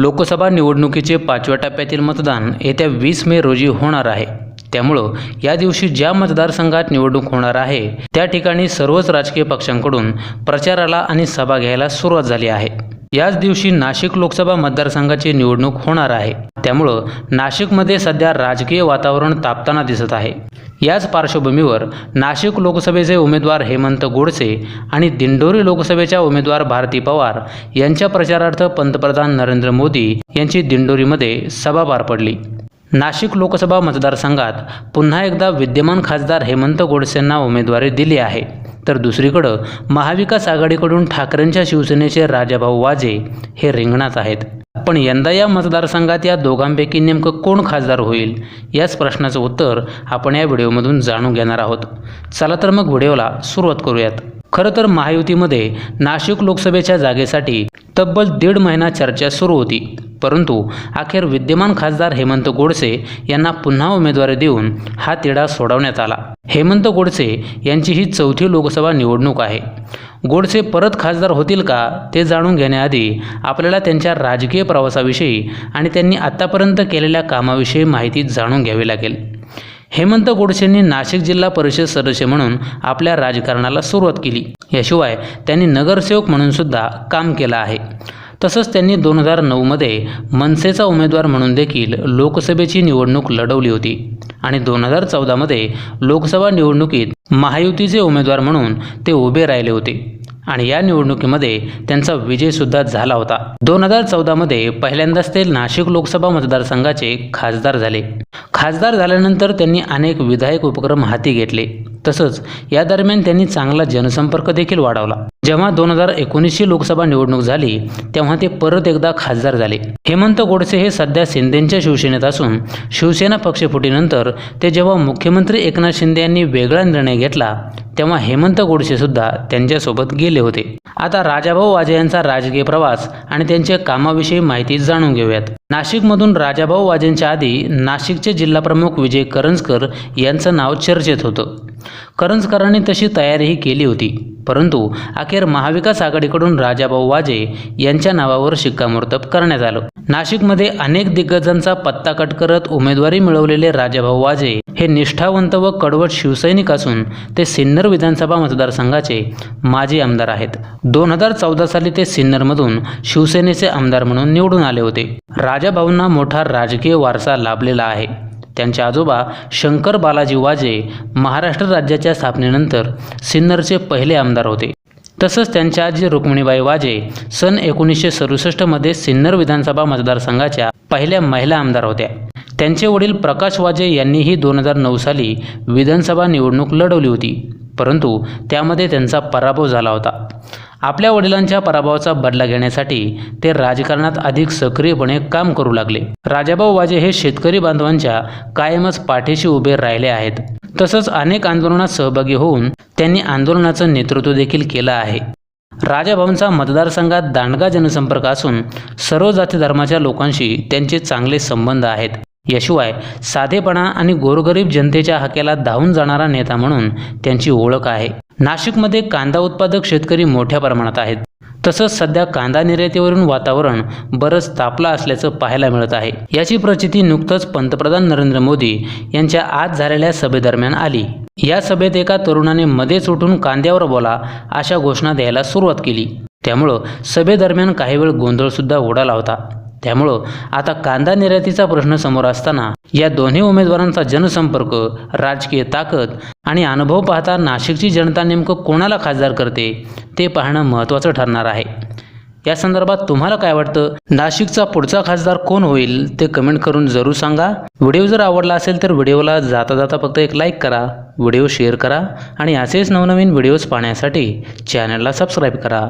लोकसभा निवडणुकीचे पाचव्या टप्प्यातील मतदान येत्या वीस मे रोजी होणार आहे. त्यामुळं या दिवशी ज्या मतदारसंघात निवडणूक होणार आहे त्या ठिकाणी सर्वच राजकीय पक्षांकडून प्रचाराला आणि सभा घ्यायला सुरुवात झाली आहे. याच दिवशी नाशिक लोकसभा मतदारसंघाची निवडणूक होणार आहे. त्यामुळं नाशिकमध्ये सध्या राजकीय वातावरण तापताना दिसत आहे. याच पार्श्वभूमीवर नाशिक लोकसभेचे उमेदवार हेमंत गोडसे आणि दिंडोरी लोकसभेच्या उमेदवार भारती पवार यांच्या प्रचारार्थ पंतप्रधान नरेंद्र मोदी यांची दिंडोरीमध्ये सभा पार पडली. नाशिक लोकसभा मतदारसंघात पुन्हा एकदा विद्यमान खासदार हेमंत गोडसेंना उमेदवारी दिली आहे. तर दुसरीकडं महाविकास आघाडीकडून ठाकरेंच्या शिवसेनेचे राजाभाऊ वाजे हे रिंगणात आहेत. पण यंदा या मतदारसंघात या दोघांपैकी नेमकं कोण खासदार होईल याच प्रश्नाचं उत्तर आपण या व्हिडिओमधून जाणून घेणार आहोत. चला तर मग व्हिडिओला सुरुवात करूयात. खरं तर महायुतीमध्ये नाशिक लोकसभेच्या जागेसाठी तब्बल दीड महिना चर्चा सुरू होती. परंतु अखेर विद्यमान खासदार हेमंत गोडसे यांना पुन्हा उमेदवारी देऊन हा तिढा सोडवण्यात आला. हेमंत गोडसे यांची ही चौथी लोकसभा निवडणूक आहे. गोडसे परत खासदार होतील का ते जाणून घेण्याआधी आपल्याला त्यांच्या राजकीय प्रवासाविषयी आणि त्यांनी आत्तापर्यंत केलेल्या कामाविषयी माहिती जाणून घ्यावी लागेल. हेमंत गोडसेंनी नाशिक जिल्हा परिषद सदस्य म्हणून आपल्या राजकारणाला सुरुवात केली. याशिवाय त्यांनी नगरसेवक म्हणून सुद्धा काम केलं आहे. तसंच त्यांनी दोन हजार नऊमध्ये मनसेचा उमेदवार म्हणून देखील लोकसभेची निवडणूक लढवली होती आणि दोन हजार चौदामध्ये लोकसभा निवडणुकीत महायुतीचे उमेदवार म्हणून ते उभे राहिले होते. आणि या निवडणुकीमध्ये त्यांचा विजयसुद्धा झाला होता. दोन हजार चौदामध्ये पहिल्यांदाच ते नाशिक लोकसभा मतदारसंघाचे खासदार झाले. खासदार झाल्यानंतर त्यांनी अनेक विधायक उपक्रम हाती घेतले. तसंच या दरम्यान त्यांनी चांगला जनसंपर्क देखील वाढवला. जेव्हा दोन हजार एकोणीसची लोकसभा निवडणूक झाली तेव्हा ते परत एकदा खासदार झाले. हेमंत गोडसे हे सध्या शिंदेच्या शिवसेनेत असून शिवसेना पक्षफुटीनंतर ते जेव्हा मुख्यमंत्री एकनाथ शिंदे यांनी वेगळा निर्णय घेतला तेव्हा हेमंत गोडसे सुद्धा त्यांच्यासोबत गेले होते. आता राजाभाऊ वाजे यांचा राजकीय प्रवास आणि त्यांच्या कामाविषयी माहिती जाणून घेऊयात. नाशिकमधून राजाभाऊ वाजेंच्या आधी नाशिकचे जिल्हाप्रमुख विजय करंजकर यांचं नाव चर्चेत होतं. करंजकरांनी तशी तयारीही केली होती. परंतु अखेर महाविकास आघाडीकडून राजाभाऊ वाजे यांच्या नावावर शिक्कामोर्तब करण्यात आलं. नाशिकमध्ये अनेक दिग्गजांचा पत्ता कट करत उमेदवारी मिळवलेले राजाभाऊ वाजे हे निष्ठावंत व कडवट शिवसैनिक असून ते सिन्नर विधानसभा मतदारसंघाचे माजी आमदार आहेत. दोन हजार चौदा साली ते सिन्नरमधून शिवसेनेचे आमदार म्हणून निवडून आले होते. राजाभाऊंना मोठा राजकीय वारसा लाभलेला आहे. त्यांचे आजोबा शंकर बालाजी वाजे महाराष्ट्र राज्याच्या स्थापनेनंतर सिन्नरचे पहिले आमदार होते. तसंच त्यांच्या आजी रुक्मिणीबाई वाजे सन एकोणीसशे सदुसष्टमध्ये सिन्नर विधानसभा मतदारसंघाच्या पहिल्या महिला आमदार होत्या. त्यांचे वडील प्रकाश वाजे यांनीही दोन हजार नऊ साली विधानसभा निवडणूक लढवली होती. परंतु त्यामध्ये त्यांचा पराभव झाला होता. आपल्या वडिलांच्या पराभवाचा बदला घेण्यासाठी ते राजकारणात अधिक सक्रियपणे काम करू लागले. राजाभाऊ वाजे हे शेतकरी बांधवांच्या कायमच पाठीशी उभे राहिले आहेत. तसंच अनेक आंदोलनात सहभागी होऊन त्यांनी आंदोलनाचं नेतृत्व देखील केलं आहे. राजाभाऊंचा मतदारसंघात दांडगा जनसंपर्क असून सर्व जाती धर्माच्या लोकांशी त्यांचे चांगले संबंध आहेत. याशिवाय साधेपणा आणि गोरगरीब जनतेच्या हाकेला धावून जाणारा नेता म्हणून त्यांची ओळख आहे. नाशिकमध्ये कांदा उत्पादक शेतकरी मोठ्या प्रमाणात आहेत. तसंच सध्या कांदा निर्यातीवरून वातावरण बरंच तापलं असल्याचं पाहायला मिळत आहे. याची प्रचिती नुकतंच पंतप्रधान नरेंद्र मोदी यांच्या आज झालेल्या सभेदरम्यान आली. या सभेत एका तरुणाने मध्येच उठून कांद्यावर बोला अशा घोषणा द्यायला सुरुवात केली. त्यामुळं सभेदरम्यान काही वेळ गोंधळसुद्धा उडाला होता. त्यामुळं आता कांदा निर्यातीचा प्रश्न समोर असताना या दोन्ही उमेदवारांचा जनसंपर्क राजकीय ताकद आणि अनुभव पाहता नाशिकची जनता नेमकं कोणाला खासदार करते ते पाहणं महत्त्वाचं ठरणार आहे. या संदर्भात तुम्हाला काय वाटतं? नाशिकचा पुढचा खासदार कोण होईल ते कमेंट करून जरूर सांगा. व्हिडिओ जर आवडला असेल तर व्हिडिओला जाता जाता फक्त एक लाईक करा व्हिडिओ शेअर करा आणि असेच नवनवीन व्हिडिओज पाहण्यासाठी चॅनलला सबस्क्राईब करा.